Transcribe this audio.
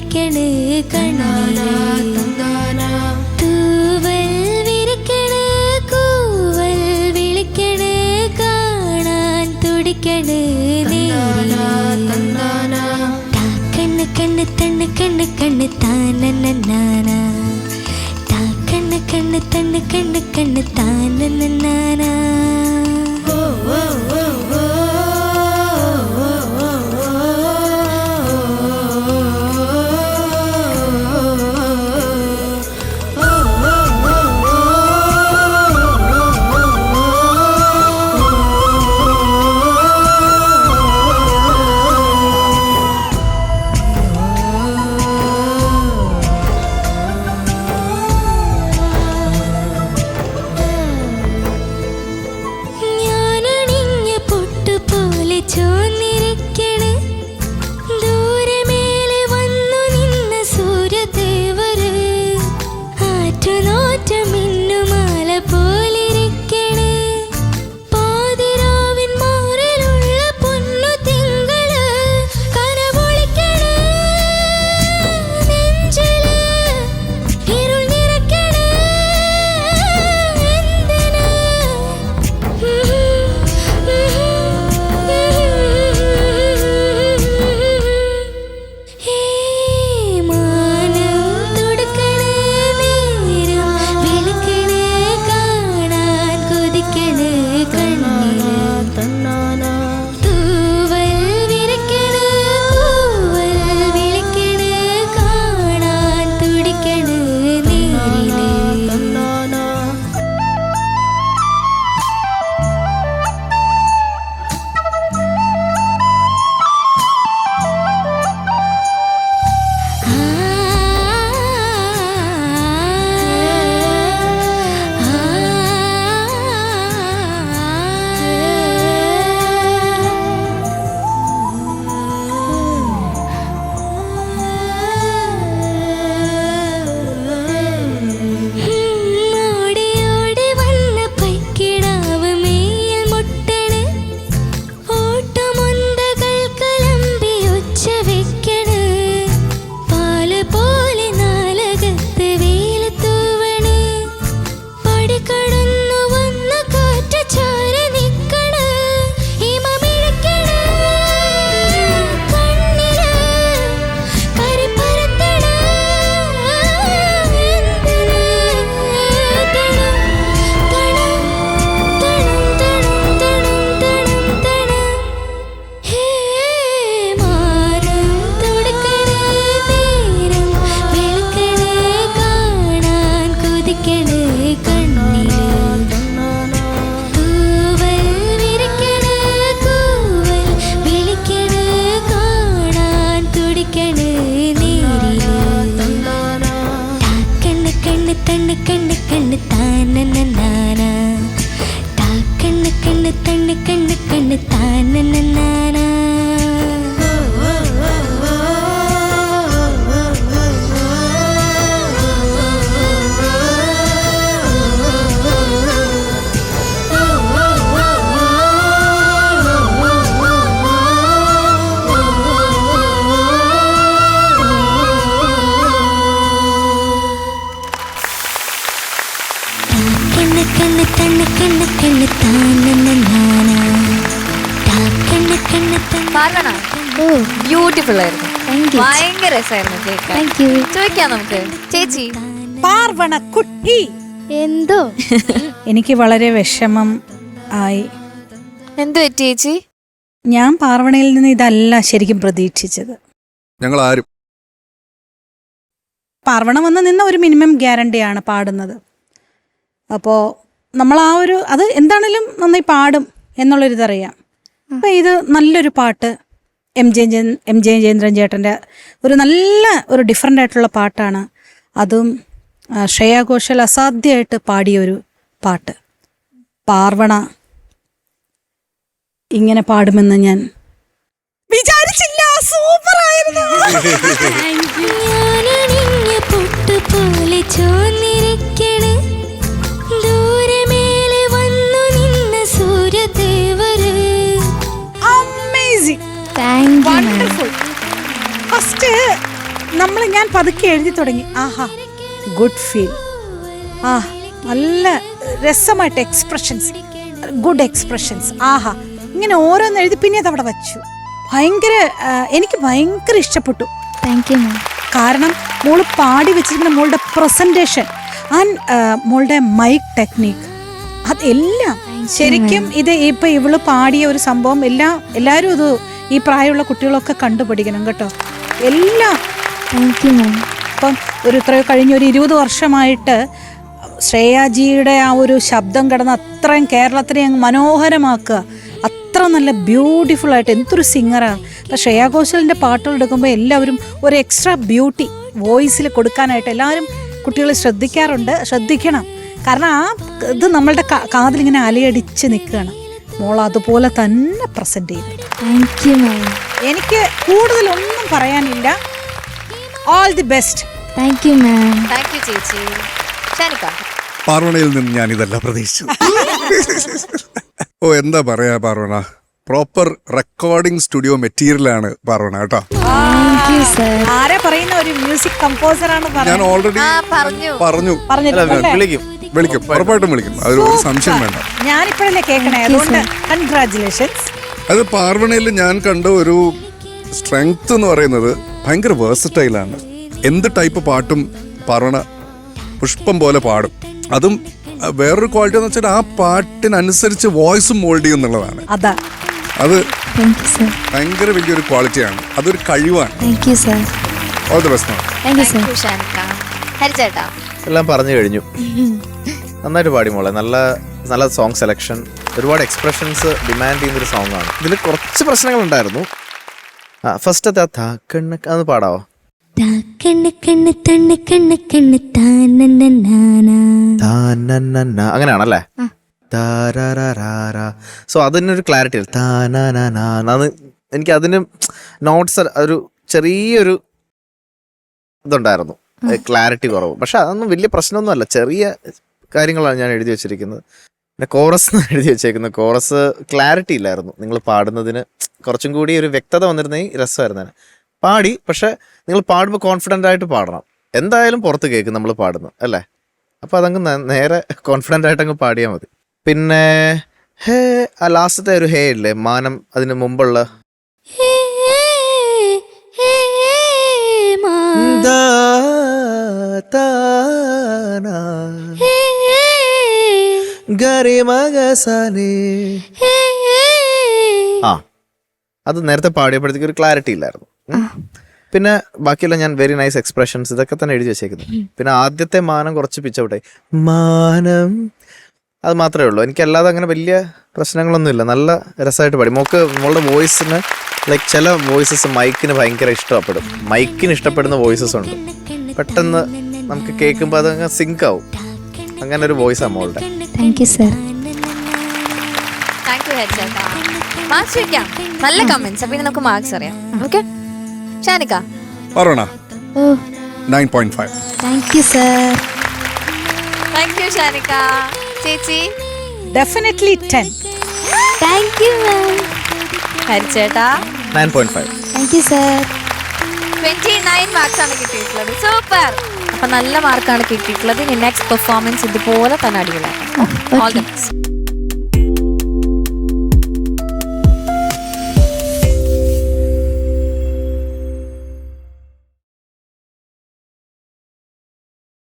വിരിക്കണ് കണ്ണീര് തൂവൽ വിരിക്കണ് കൂവൽ വിളിക്കണ് കാണാൻ തുടിക്കണ് കണ്ണ് കണ്ണ് തണ്ണ് കണ്ണ് കണ്ണ് താനന്നാന താ കണ്ണ് കണ്ണ് തണ്ണ് കണ്ണ് കണ്ണ് താനന്നാന ഓ ഓ ഓ ബ്യൂട്ടിഫുൾ ആയിരുന്നു. ഭയങ്കര രസമായിരുന്നു കേൾക്കാൻ ചോദിക്കാം നമുക്ക്. ചേച്ചി. പാർവണ കുട്ടി. എന്തോ? എനിക്ക് വളരെ വിഷമം ആയി. എന്തു പറ്റി ചേച്ചി? ഞാൻ പാർവണയിൽ നിന്ന് ഇതല്ല ശരിക്കും പ്രതീക്ഷിച്ചത്. ഞങ്ങൾ ആരും പാർവണ വന്ന് നിന്ന ഒരു മിനിമം ഗ്യാരണ്ടിയാണ് പാടുന്നത്. അപ്പോ നമ്മൾ ആ ഒരു അത് എന്താണേലും നന്നായി പാടും എന്നുള്ളൊരിതറിയാം അപ്പം ഇത് നല്ലൊരു പാട്ട് M J M J Jayendran ചേട്ടന്റെ ഒരു നല്ല ഒരു ഡിഫറെന്റ് ആയിട്ടുള്ള പാട്ടാണ്. അതും ശ്രേയാ ഘോഷൽ അസാധ്യമായിട്ട് പാടിയൊരു പാട്ട്. പാർവണ ഇങ്ങനെ പാടുമെന്ന് ഞാൻ വിചാരിച്ചില്ല. സൂപ്പർ ആയിരുന്നു ചോ പതുക്കെ എഴുതി തുടങ്ങി. ആഹാ ഗുഡ് ഫീൽ ആ നല്ല രസമായിട്ട് എക്സ്പ്രഷൻസ് ഗുഡ് എക്സ്പ്രഷൻസ് ആഹാ ഇങ്ങനെ ഓരോന്ന് എഴുതി പിന്നെ അതവിടെ വച്ചു. ഭയങ്കര എനിക്ക് ഭയങ്കര ഇഷ്ടപ്പെട്ടു. താങ്ക് യു കാരണം മോൾ പാടി വെച്ചിരിക്കുന്ന മോളുടെ പ്രസന്റേഷൻ ആൻഡ് മോളുടെ മൈക്ക് ടെക്നീക്ക് അതെല്ലാം ശരിക്കും ഇത് ഇപ്പൊ ഇവൾ പാടിയ ഒരു സംഭവം എല്ലാം എല്ലാവരും ഇത് ഈ പ്രായമുള്ള കുട്ടികളൊക്കെ കണ്ടുപിടിക്കണം കേട്ടോ. എല്ലാം ഇപ്പം ഒരു ഇത്രയോ കഴിഞ്ഞ ഒരു ഇരുപത് വർഷമായിട്ട് ശ്രേയാജിയുടെ ആ ഒരു ശബ്ദം കിടന്ന് അത്രയും കേരളത്തിനെ അങ്ങ് മനോഹരമാക്കുക. അത്ര നല്ല ബ്യൂട്ടിഫുൾ ആയിട്ട് എന്തൊരു സിംഗറാണ് അപ്പം ശ്രേയാ ഘോഷലിന്റെ പാട്ടുകൾ എടുക്കുമ്പോൾ എല്ലാവരും ഒരു എക്സ്ട്രാ ബ്യൂട്ടി വോയിസിൽ കൊടുക്കാനായിട്ട് എല്ലാവരും കുട്ടികൾ ശ്രദ്ധിക്കാറുണ്ട്. ശ്രദ്ധിക്കണം. കാരണം ആ ഇത് നമ്മളുടെ കാതിലിങ്ങനെ അലയടിച്ച് നിൽക്കുകയാണ്. മോൾ അതുപോലെ തന്നെ പ്രസന്റ് ചെയ്തു എനിക്ക് കൂടുതലൊന്നും പറയാനില്ല. All the best thank you ma'am thank you ചേച്ചി ഷാനിക്ക പാർവണയിൽ നിന്ന് ഞാൻ ഇതല്ല പ്രതീക്ഷിച്ചു ഓ എന്താ പറയാ പാർവണ? പ്രോപ്പർ റെക്കോർഡിംഗ് സ്റ്റുഡിയോ മെറ്റീരിയലാണ് പാർവണ കേട്ടോ. ആരാ പറയുന്ന ഒരു മ്യൂസിക് കമ്പോസർ ആണ് ഞാൻ ഓൾറെഡി പറഞ്ഞു. പറഞ്ഞു? വിളിക്കും. വിളിക്കും. ഉറപ്പായിട്ടും വിളിക്കും. അതൊരു സംശയം വേണ്ട. ഞാനിപ്പോഴല്ലേ കേൾക്കണേ. അതുകൊണ്ട് കൺഗ്രാറ്റുലേഷൻസ് അത് പാർവണയിൽ ഞാൻ കണ്ട ഒരു സ്ട്രെങ്ത് എന്ന് പറയുന്നത് ഭയങ്കര വേഴ്സറ്റൈലാണ് എന്ത് ടൈപ്പ് പാട്ടും പറണ പുഷ്പം പോലെ പാടും. അതും വേറൊരു ക്വാളിറ്റി എന്ന് വെച്ചാൽ ആ പാട്ടിനനുസരിച്ച് വോയിസ് മോൾഡ് ചെയ്യും എന്നുള്ളതാണ് അതാ അത് താങ്ക് സർ ഭയങ്കര വലിയൊരു ക്വാളിറ്റിയാണ് അതൊരു കഴിവാണ്. ഓൾ ദി ബെസ്റ്റ് എല്ലാം പറഞ്ഞു കഴിഞ്ഞു. നന്നായിട്ട് പാടി മോളെ. നല്ല നല്ല സോങ് സെലക്ഷൻ ഒരുപാട് എക്സ്പ്രഷൻസ് ഡിമാൻഡ് ചെയ്യുന്ന ഒരു സോങ് ആണ്. ഇതിൽ കുറച്ച് പ്രശ്നങ്ങളുണ്ടായിരുന്നു. ആ ഫസ്റ്റത്തെ പാടാവോ? താ കണ്ണ് കണ്ണ് തണ്ണ് കണ്ണ് കണ്ണ് താനന്നാനാ താനന്നന്ന അങ്ങനെയാണല്ലേ? സോ അതിനൊരു ക്ലാരിറ്റി എനിക്ക് അതിന് നോട്ട്സ് ഒരു ചെറിയൊരു ഇതുണ്ടായിരുന്നു. ക്ലാരിറ്റി കുറവ്. പക്ഷെ അതൊന്നും വലിയ പ്രശ്നമൊന്നുമല്ല. ചെറിയ കാര്യങ്ങളാണ് ഞാൻ എഴുതി വെച്ചിരിക്കുന്നത്. പിന്നെ കോറസ് എഴുതി വെച്ചേക്കുന്നത് കോറസ് ക്ലാരിറ്റി ഇല്ലായിരുന്നു. നിങ്ങൾ പാടുന്നതിന് കുറച്ചും കൂടി ഒരു വ്യക്തത വന്നിരുന്നെങ്കിൽ രസമായിരുന്നു പാടി പക്ഷേ നിങ്ങൾ പാടുമ്പോൾ കോൺഫിഡന്റ് ആയിട്ട് പാടണം. എന്തായാലും പുറത്ത് കേൾക്കും നമ്മൾ പാടുന്നു അല്ലേ? അപ്പോൾ അതങ്ങ് നേരെ കോൺഫിഡന്റ് ആയിട്ട് അങ്ങ് പാടിയാൽ മതി. പിന്നെ ഹേ ആ ലാസ്റ്റത്തെ ഒരു ഹേ ഇല്ലേ? മാനം അതിന് മുമ്പുള്ള. ദാ, താനാ, ആ അത് നേരത്തെ പാടിയപ്പോഴത്തേക്ക് ഒരു ക്ലാരിറ്റി ഇല്ലായിരുന്നു. പിന്നെ ബാക്കിയുള്ള ഞാൻ വെരി നൈസ് എക്സ്പ്രഷൻസ് ഇതൊക്കെ തന്നെ എഴുതി വെച്ചേക്കുന്നത് പിന്നെ ആദ്യത്തെ മാനം കുറച്ച് പിച്ചവിടെ മാനം. അത് മാത്രമേ ഉള്ളൂ. എനിക്ക് അല്ലാതെ അങ്ങനെ വലിയ പ്രശ്നങ്ങളൊന്നുമില്ല നല്ല രസമായിട്ട് പാടി. മോക്ക് മോളുടെ വോയിസിന് ലൈക്ക് ചില വോയിസസ് മൈക്കിന് ഭയങ്കര ഇഷ്ടപ്പെടും. മൈക്കിന് ഇഷ്ടപ്പെടുന്ന വോയിസസ് ഉണ്ട്. പെട്ടെന്ന് നമുക്ക് കേൾക്കുമ്പോൾ അതങ്ങ് സിങ്ക് ആവും. അങ്ങനെ ഒരു voice അമ്മോളുടെ thank you sir thank you ഹരിച്ചേട്ടാ marks വെക്കാം. നല്ല കമന്റ്സ് പിന്നെ ഇനി നമുക്ക് മാർക്സ് അറിയാം. ഓക്കെ ഷാനിക്ക. പറയണ ഓ. Nine point five thank you sir thank you Shanika. ചേച്ചി? Definitely ten thank you ma'am ഹരിച്ചേട്ടാ nine point five thank you sir twenty nine marks ആണ് കിട്ടിയിട്ടുള്ളത്. സൂപ്പർ അപ്പൊ നല്ല മാർക്കാണ് കിട്ടിയിട്ടുള്ളത്. ഇനി നെക്സ്റ്റ് പെർഫോമൻസ് ഇതുപോലെ തന്നെ അടിപൊളിയാക്കാം. All the best